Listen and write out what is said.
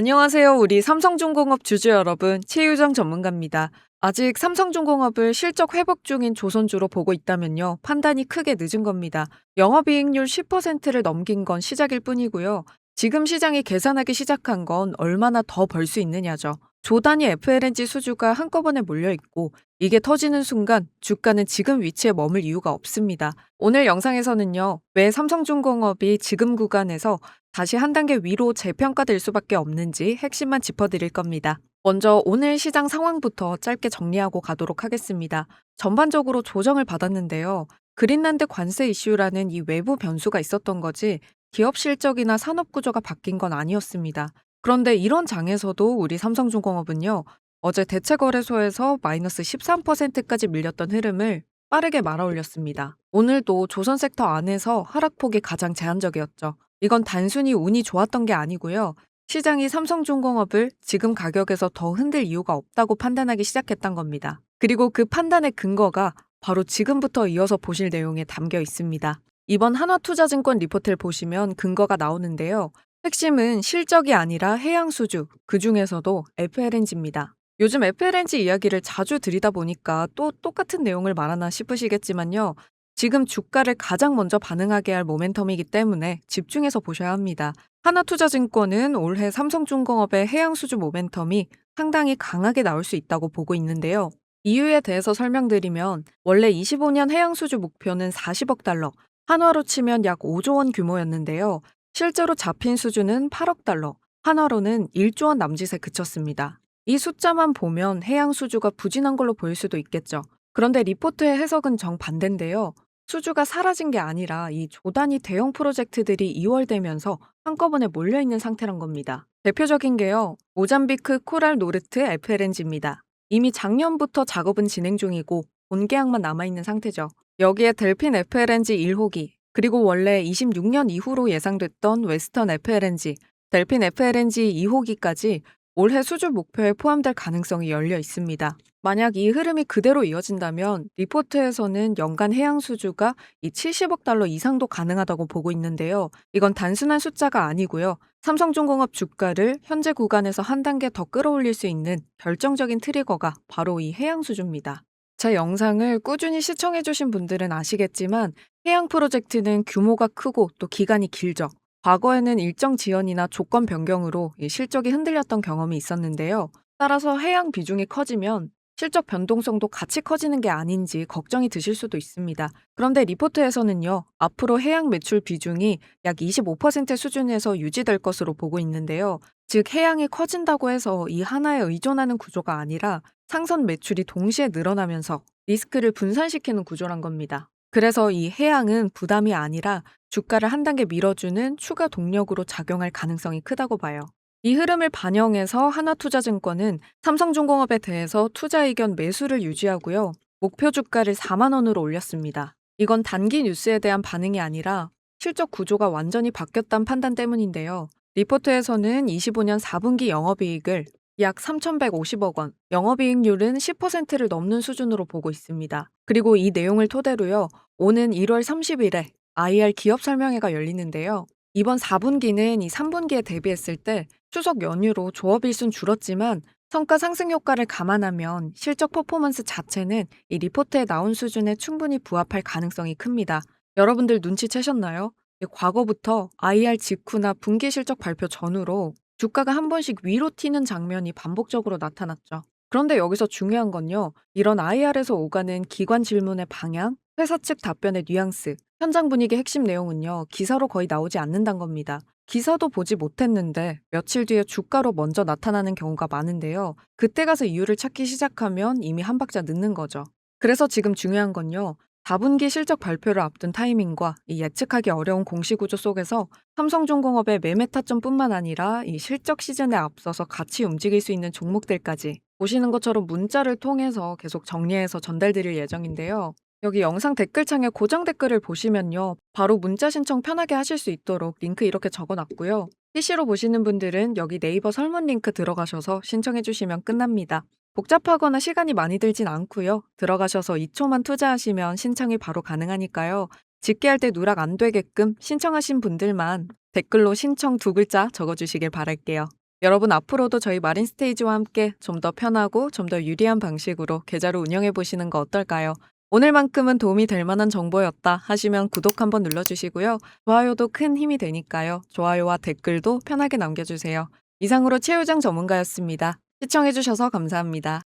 안녕하세요. 우리 삼성중공업 주주 여러분, 최유정 전문가입니다. 아직 삼성중공업을 실적 회복 중인 조선주로 보고 있다면요. 판단이 크게 늦은 겁니다. 영업이익률 10%를 넘긴 건 시작일 뿐이고요. 지금 시장이 계산하기 시작한 건 얼마나 더 벌 수 있느냐죠. 조단위 FLNG 수주가 한꺼번에 몰려 있고 이게 터지는 순간 주가는 지금 위치에 머물 이유가 없습니다. 오늘 영상에서는요. 왜 삼성중공업이 지금 구간에서 다시 한 단계 위로 재평가될 수밖에 없는지 핵심만 짚어드릴 겁니다. 먼저 오늘 시장 상황부터 짧게 정리하고 가도록 하겠습니다. 전반적으로 조정을 받았는데요. 그린란드 관세 이슈라는 이 외부 변수가 있었던 거지 기업 실적이나 산업 구조가 바뀐 건 아니었습니다. 그런데 이런 장에서도 우리 삼성중공업은요. 어제 대체거래소에서 마이너스 13%까지 밀렸던 흐름을 빠르게 말아올렸습니다. 오늘도 조선 섹터 안에서 하락폭이 가장 제한적이었죠. 이건 단순히 운이 좋았던 게 아니고요. 시장이 삼성중공업을 지금 가격에서 더 흔들 이유가 없다고 판단하기 시작했던 겁니다. 그리고 그 판단의 근거가 바로 지금부터 이어서 보실 내용에 담겨 있습니다. 이번 한화투자증권 리포트를 보시면 근거가 나오는데요. 핵심은 실적이 아니라 해양 수주, 그 중에서도 FLNG입니다. 요즘 FLNG 이야기를 자주 드리다 보니까 또 똑같은 내용을 말하나 싶으시겠지만요. 지금 주가를 가장 먼저 반응하게 할 모멘텀이기 때문에 집중해서 보셔야 합니다. 하나투자증권은 올해 삼성중공업의 해양수주 모멘텀이 상당히 강하게 나올 수 있다고 보고 있는데요. 이유에 대해서 설명드리면 원래 25년 해양수주 목표는 40억 달러, 한화로 치면 약 5조 원 규모였는데요. 실제로 잡힌 수준은 8억 달러, 한화로는 1조 원 남짓에 그쳤습니다. 이 숫자만 보면 해양 수주가 부진한 걸로 보일 수도 있겠죠. 그런데 리포트의 해석은 정반대인데요. 수주가 사라진 게 아니라 이 조단위 대형 프로젝트들이 2월 되면서 한꺼번에 몰려있는 상태란 겁니다. 대표적인 게요. 모잠비크 코랄 노르트 FLNG입니다. 이미 작년부터 작업은 진행 중이고 본계약만 남아있는 상태죠. 여기에 델핀 FLNG 1호기, 그리고 원래 26년 이후로 예상됐던 웨스턴 FLNG, 델핀 FLNG 2호기까지 올해 수주 목표에 포함될 가능성이 열려 있습니다. 만약 이 흐름이 그대로 이어진다면 리포트에서는 연간 해양 수주가 이 70억 달러 이상도 가능하다고 보고 있는데요. 이건 단순한 숫자가 아니고요. 삼성중공업 주가를 현재 구간에서 한 단계 더 끌어올릴 수 있는 결정적인 트리거가 바로 이 해양 수주입니다. 제 영상을 꾸준히 시청해주신 분들은 아시겠지만 해양 프로젝트는 규모가 크고 또 기간이 길죠. 과거에는 일정 지연이나 조건 변경으로 실적이 흔들렸던 경험이 있었는데요. 따라서 해양 비중이 커지면 실적 변동성도 같이 커지는 게 아닌지 걱정이 드실 수도 있습니다. 그런데 리포트에서는요, 앞으로 해양 매출 비중이 약 25% 수준에서 유지될 것으로 보고 있는데요. 즉, 해양이 커진다고 해서 이 하나에 의존하는 구조가 아니라 상선 매출이 동시에 늘어나면서 리스크를 분산시키는 구조란 겁니다. 그래서 이 해양은 부담이 아니라 주가를 한 단계 밀어주는 추가 동력으로 작용할 가능성이 크다고 봐요. 이 흐름을 반영해서 하나투자증권은 삼성중공업에 대해서 투자 의견 매수를 유지하고요. 목표 주가를 4만 원으로 올렸습니다. 이건 단기 뉴스에 대한 반응이 아니라 실적 구조가 완전히 바뀌었다는 판단 때문인데요. 리포트에서는 25년 4분기 영업이익을 약 3,150억 원, 영업이익률은 10%를 넘는 수준으로 보고 있습니다. 그리고 이 내용을 토대로요, 오는 1월 30일에 IR 기업 설명회가 열리는데요. 이번 4분기는 이 3분기에 대비했을 때 추석 연휴로 조업 일순 줄었지만 성과 상승 효과를 감안하면 실적 퍼포먼스 자체는 이 리포트에 나온 수준에 충분히 부합할 가능성이 큽니다. 여러분들 눈치채셨나요? 과거부터 IR 직후나 분기 실적 발표 전후로 주가가 한 번씩 위로 튀는 장면이 반복적으로 나타났죠. 그런데 여기서 중요한 건요. 이런 IR에서 오가는 기관 질문의 방향, 회사 측 답변의 뉘앙스, 현장 분위기 핵심 내용은요. 기사로 거의 나오지 않는단 겁니다. 기사도 보지 못했는데 며칠 뒤에 주가로 먼저 나타나는 경우가 많은데요. 그때 가서 이유를 찾기 시작하면 이미 한 박자 늦는 거죠. 그래서 지금 중요한 건요. 4분기 실적 발표를 앞둔 타이밍과 이 예측하기 어려운 공시구조 속에서 삼성중공업의 매매 타점뿐만 아니라 이 실적 시즌에 앞서서 같이 움직일 수 있는 종목들까지 보시는 것처럼 문자를 통해서 계속 정리해서 전달드릴 예정인데요. 여기 영상 댓글창에 고정 댓글을 보시면요. 바로 문자 신청 편하게 하실 수 있도록 링크 이렇게 적어놨고요. PC로 보시는 분들은 여기 네이버 설문 링크 들어가셔서 신청해 주시면 끝납니다. 복잡하거나 시간이 많이 들진 않고요. 들어가셔서 2초만 투자하시면 신청이 바로 가능하니까요. 집계할 때 누락 안 되게끔 신청하신 분들만 댓글로 신청 두 글자 적어주시길 바랄게요. 여러분 앞으로도 저희 마린 스테이지와 함께 좀 더 편하고 좀 더 유리한 방식으로 계좌를 운영해 보시는 거 어떨까요? 오늘만큼은 도움이 될 만한 정보였다 하시면 구독 한번 눌러주시고요. 좋아요도 큰 힘이 되니까요. 좋아요와 댓글도 편하게 남겨주세요. 이상으로 최유정 전문가였습니다. 시청해주셔서 감사합니다.